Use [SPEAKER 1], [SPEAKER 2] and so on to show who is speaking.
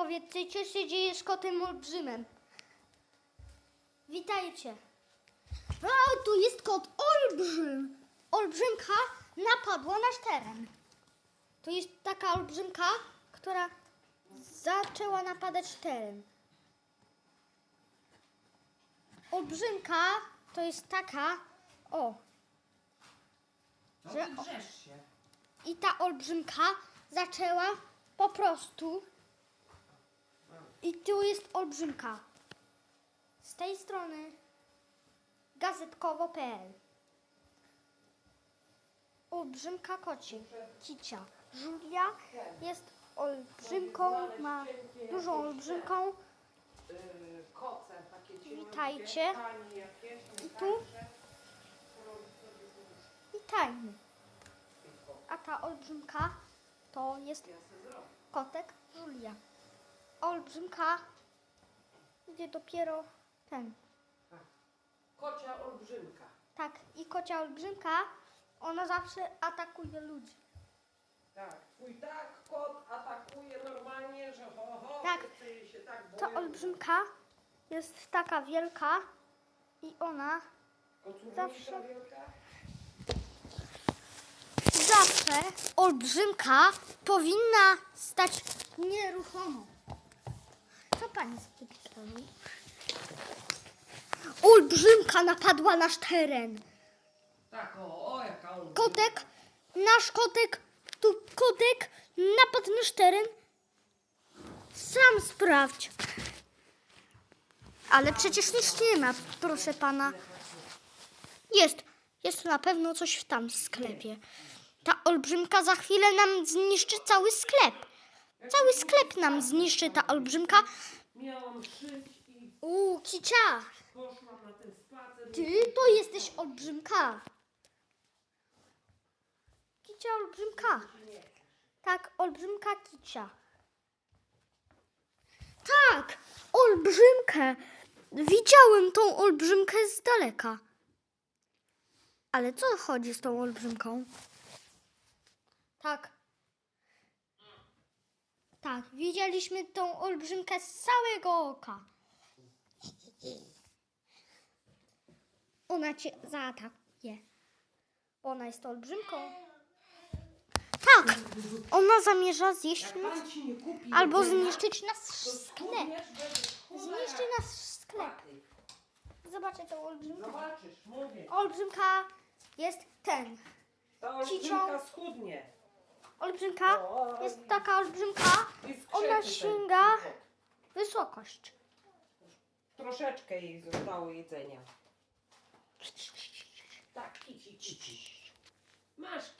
[SPEAKER 1] Powiedzcie, co się dzieje z kotem olbrzymem. Witajcie. A, tu jest kot olbrzym. Olbrzymka napadła nasz teren. To jest taka olbrzymka, która zaczęła napadać teren. Olbrzymka to jest taka, o,
[SPEAKER 2] No
[SPEAKER 1] Że-
[SPEAKER 2] się.
[SPEAKER 1] i ta olbrzymka zaczęła po prostu. I tu jest olbrzymka. Z tej strony gazetkowo.pl Olbrzymka kocie, kicia. Julia jest olbrzymką, ma dużą olbrzymką. Witajcie. I tu? tajny. A ta olbrzymka to jest kotek Julia. Olbrzymka gdzie dopiero ten.
[SPEAKER 2] Kocia olbrzymka.
[SPEAKER 1] Tak, i kocia olbrzymka, ona zawsze atakuje ludzi.
[SPEAKER 2] Tak, twój tak kot atakuje normalnie, że ho, ho,
[SPEAKER 1] Tak.
[SPEAKER 2] wszyscy się tak boją.
[SPEAKER 1] Ta olbrzymka jest taka wielka i ona
[SPEAKER 2] Kocurnica
[SPEAKER 1] zawsze-
[SPEAKER 2] wielka?
[SPEAKER 1] zawsze, olbrzymka, powinna stać nieruchomo. Co pani sobie pisali? Olbrzymka napadła nasz teren.
[SPEAKER 2] Tak, o, o jaka olbrzymka.
[SPEAKER 1] Kotek, nasz kotek, tu kotek napadł nasz teren. Sam sprawdź. Ale przecież nic nie ma, proszę pana. Jest, jest na pewno coś w tam sklepie. Ta olbrzymka za chwilę nam zniszczy cały sklep. Cały sklep nam zniszczy ta olbrzymka.
[SPEAKER 2] Miałam
[SPEAKER 1] Uuu, kicia,
[SPEAKER 2] poszłam na ten
[SPEAKER 1] ty to jesteś olbrzymka. Kicia olbrzymka. Tak, olbrzymka kicia. Tak, olbrzymkę. Widziałem tą olbrzymkę z daleka. Ale co chodzi z tą olbrzymką? Tak. Tak, widzieliśmy tą olbrzymkę z całego oka. Ona cię zaatakuje. Ona jest olbrzymką. Tak, ona zamierza zjeść nas
[SPEAKER 2] pan ci nie kupi
[SPEAKER 1] albo zniszczyć nasz
[SPEAKER 2] to
[SPEAKER 1] sklep. Zniszczy nasz sklep. Zobaczcie tą olbrzymkę.
[SPEAKER 2] Zobaczysz, mówię.
[SPEAKER 1] Olbrzymka jest ten.
[SPEAKER 2] Ta olbrzymka schudnie
[SPEAKER 1] olbrzymka, jest taka olbrzymka, ona sięga wysokość.
[SPEAKER 2] Troszeczkę jej zostało jedzenia. Tak, idź, idź, idź. Masz